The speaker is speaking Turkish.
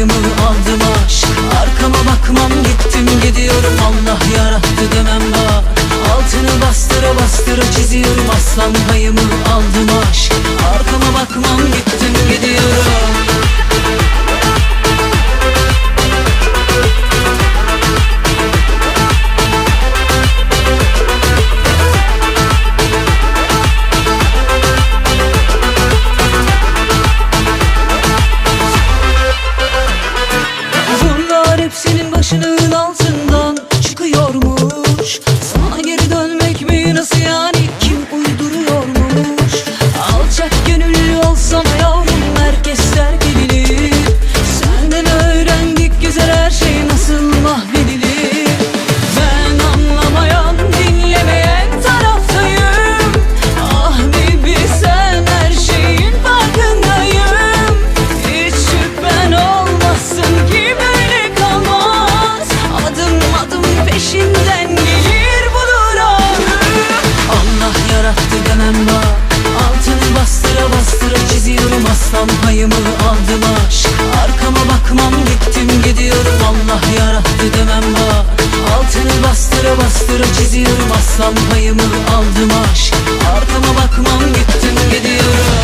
payımı aldım aşk Arkama bakmam gittim gidiyorum. Allah yarattı demem bak Altını bastıra bastıra çiziyorum. Aslan payımı aldım aşk Almazsam payımı aldım aşk. Arkama bakmam gittim gidiyorum.